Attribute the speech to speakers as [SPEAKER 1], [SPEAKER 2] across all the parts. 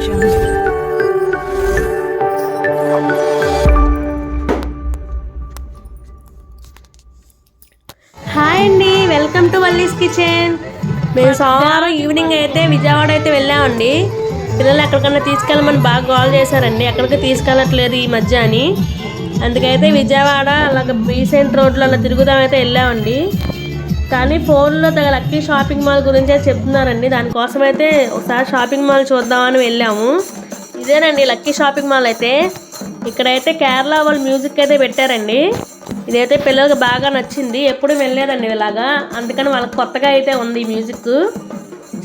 [SPEAKER 1] Hi అండి welcome to Valli's kitchen మేము సోమవారం ఈవినింగ్ అయితే విజయవాడ అయితే వెళ్ళామండి. పిల్లలు ఎక్కడికన్నా తీసుకెళ్ళమని బాగా కాల్ చేశారండి. ఎక్కడికి తీసుకెళ్ళట్లేదు ఈ మధ్య అని. అందుకైతే విజయవాడ అలాగ బీసెంట్ రోడ్లో అలా తిరుగుదామైతే వెళ్ళామండి. కానీ ఫోన్లో తగ లక్కీ షాపింగ్ మాల్ గురించే చెప్తున్నారండి. దానికోసం అయితే ఒకసారి షాపింగ్ మాల్ చూద్దామని వెళ్ళాము. ఇదేనండి లక్కీ షాపింగ్ మాల్ అయితే. ఇక్కడైతే కేరళ వాళ్ళు మ్యూజిక్ అయితే పెట్టారండి. ఇదైతే పిల్లలకు బాగా నచ్చింది. ఎప్పుడు వెళ్ళలేదండి ఇలాగా. అందుకని వాళ్ళకి కొత్తగా అయితే ఉంది ఈ మ్యూజిక్.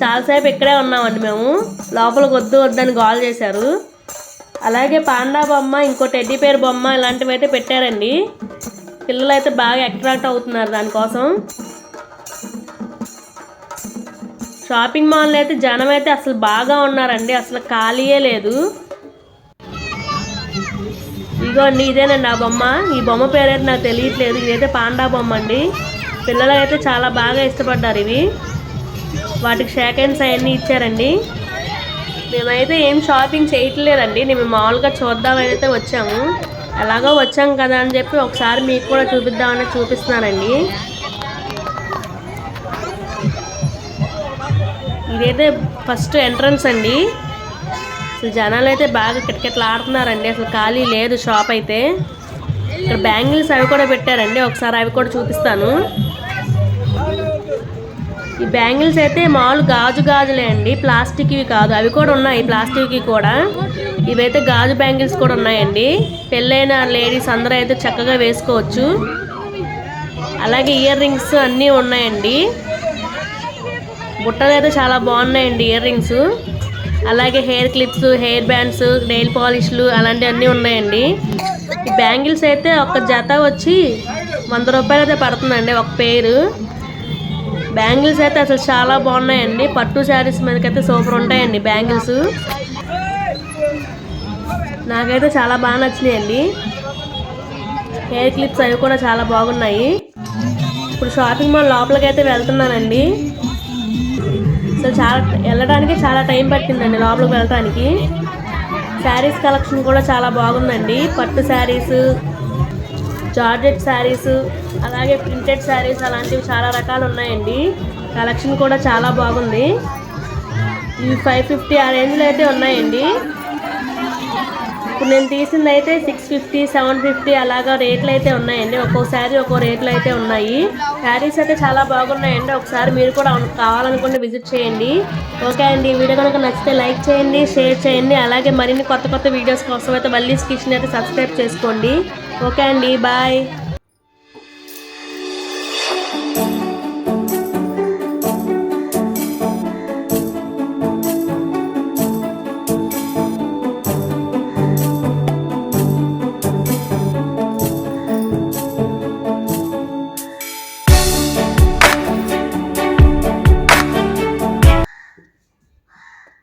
[SPEAKER 1] చాలాసేపు ఇక్కడే ఉన్నామండి మేము. లోపలికి వద్దు వద్దని గోల్ చేశారు. అలాగే పాండా బొమ్మ ఇంకో టెడ్డీ పేరు బొమ్మ ఇలాంటివి అయితే పెట్టారండి. పిల్లలు అయితే బాగా అట్రాక్ట్ అవుతున్నారు దానికోసం. షాపింగ్ మాల్లో అయితే జనం అయితే అసలు బాగా ఉన్నారండి. అసలు ఖాళీయే లేదు. ఇదిగోండి ఇదేనండి ఆ బొమ్మ. ఈ బొమ్మ పేరైతే నాకు తెలియట్లేదు. ఇదైతే పాండా బొమ్మ అండి పిల్లలు అయితే చాలా బాగా ఇష్టపడ్డారు ఇవి. వాటికి షేక్ హ్యాండ్స్ అవన్నీ ఇచ్చారండి. మేమైతే ఏం షాపింగ్ చేయట్లేదండి. మేము మామూలుగా చూద్దామైతే వచ్చాము. ఎలాగో వచ్చాం కదా అని చెప్పి ఒకసారి మీకు కూడా చూపిద్దామని చూపిస్తున్నానండి. ఇదైతే ఫస్ట్ ఎంట్రన్స్ అండి. అసలు జనాలు అయితే బాగా కిటకిటలు ఆడుతున్నారండి అసలు ఖాళీ లేదు షాప్ అయితే. ఇక్కడ బ్యాంగిల్స్ అవి కూడా పెట్టారండి. ఒకసారి అవి కూడా చూపిస్తాను. ఈ బ్యాంగిల్స్ అయితే మామూలు గాజు గాజులే అండి. ప్లాస్టిక్వి కాదు. అవి కూడా ఉన్నాయి ప్లాస్టిక్వి కూడా. ఇవైతే గాజు బ్యాంగిల్స్ కూడా ఉన్నాయండి. పెళ్ళైన లేడీస్ అందరూ అయితే చక్కగా వేసుకోవచ్చు. అలాగే ఇయర్ రింగ్స్ అన్నీ ఉన్నాయండి. బుట్టలు అయితే చాలా బాగున్నాయండి ఇయర్ రింగ్స్ అలాగే hair clips hair bands nail పాలిష్లు అలాంటివన్నీ ఉన్నాయండి. ఈ బ్యాంగిల్స్ అయితే ఒక జత వచ్చి వంద రూపాయలు అయితే పడుతుందండి ఒక పేరు బ్యాంగిల్స్ అయితే అసలు చాలా బాగున్నాయండి. పట్టు శారీస్ మీదకైతే సూపర్ ఉంటాయండి బ్యాంగిల్స్ నాకైతే చాలా బాగా నచ్చినాయండి. హెయిర్ క్లిప్స్ అవి కూడా చాలా బాగున్నాయి. ఇప్పుడు షాపింగ్ మాల్ లోపలికైతే వెళ్తున్నానండి. సో చాలా వెళ్ళడానికి చాలా టైం పట్టిందండి లోపలికి వెళ్ళడానికి శారీస్ కలెక్షన్ కూడా చాలా బాగుందండి. పట్టు శారీస్ జార్జెట్ శారీస్ అలాగే ప్రింటెడ్ శారీస్ అలాంటివి చాలా రకాలు ఉన్నాయండి. కలెక్షన్ కూడా చాలా బాగుంది. ఇవి ఫైవ్ ఫిఫ్టీ ఆ రేంజ్లో అయితే ఉన్నాయండి. ఇప్పుడు నేను తీసింది అయితే సిక్స్ ఫిఫ్టీ సెవెన్ ఫిఫ్టీ అలాగా రేట్లు అయితే ఉన్నాయండి. ఒక్కో శారీ ఒక్కో రేట్లు అయితే ఉన్నాయి. శారీస్ అయితే చాలా బాగున్నాయండి. ఒకసారి మీరు కూడా కావాలనుకుంటే విజిట్ చేయండి. ఓకే అండి. వీడియో కనుక నచ్చితే లైక్ చేయండి షేర్ చేయండి. అలాగే మరిన్ని కొత్త కొత్త వీడియోస్ కోసం అయితే మళ్ళీ స్కిచ్ని అయితే సబ్స్క్రైబ్ చేసుకోండి. ఓకే అండి. బాయ్.